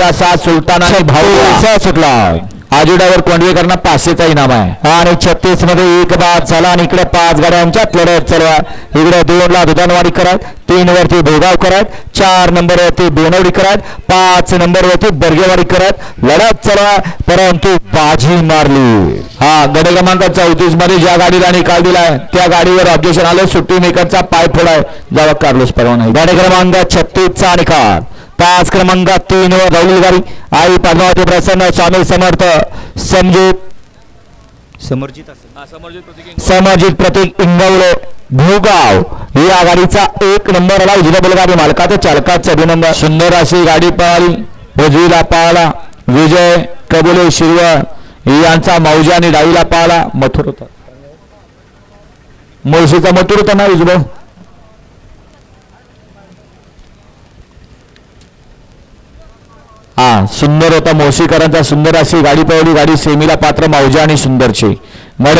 गटाचा सात सुलतान भाऊ सुटला. आजुडावर कोंडवेकरांना पाचशेचा इनाम आहे. आणि छत्तीसमध्ये एक बाद झाला आणि इकडे पाच गाड्यांच्यात लढत चालवा इकडे दोन ला दुधानवाडी करत तीन वरती भोगाव करत चार नंबर वरती बेनवडी करत पाच नंबर वरती बर्गेवाडी करत लढत चालवा परंतु बाजी मारली. हा गड क्रमांक चौतीसमध्ये ज्या गाडीला निकाल दिलाय त्या गाडीवर ऑब्जेक्शन आलं. सुट्टी मेकरचा पाय फोडाय. जावा कार्लोस परवाना गाडी क्रमांक छत्तीस चा निकाल. पाच क्रमांक तीन वर धावली गाडी. आई पद्मावती प्रसन्न स्वामी समर्थ समजित. समर्जित समर्जित प्रतीक इंगवले. भूगाव. या गाडीचा एक नंबर आला उजव्या बैलगाडी मालकाचा चालकाचा अभिनंदन सुंदर अशी गाडी पळाली उजवीला पळाला विजय कबुले शिरवळ. यांचा मौजा आणि डावीला पळाला मथुर होता. मुळशीचा मथुर होता ना उजव हा सुंदर होता मोशीकरांचा सुंदर अशी गाडी पळवली गाडी सेमीला पात्र मावजा आणि सुंदरची. मडगाव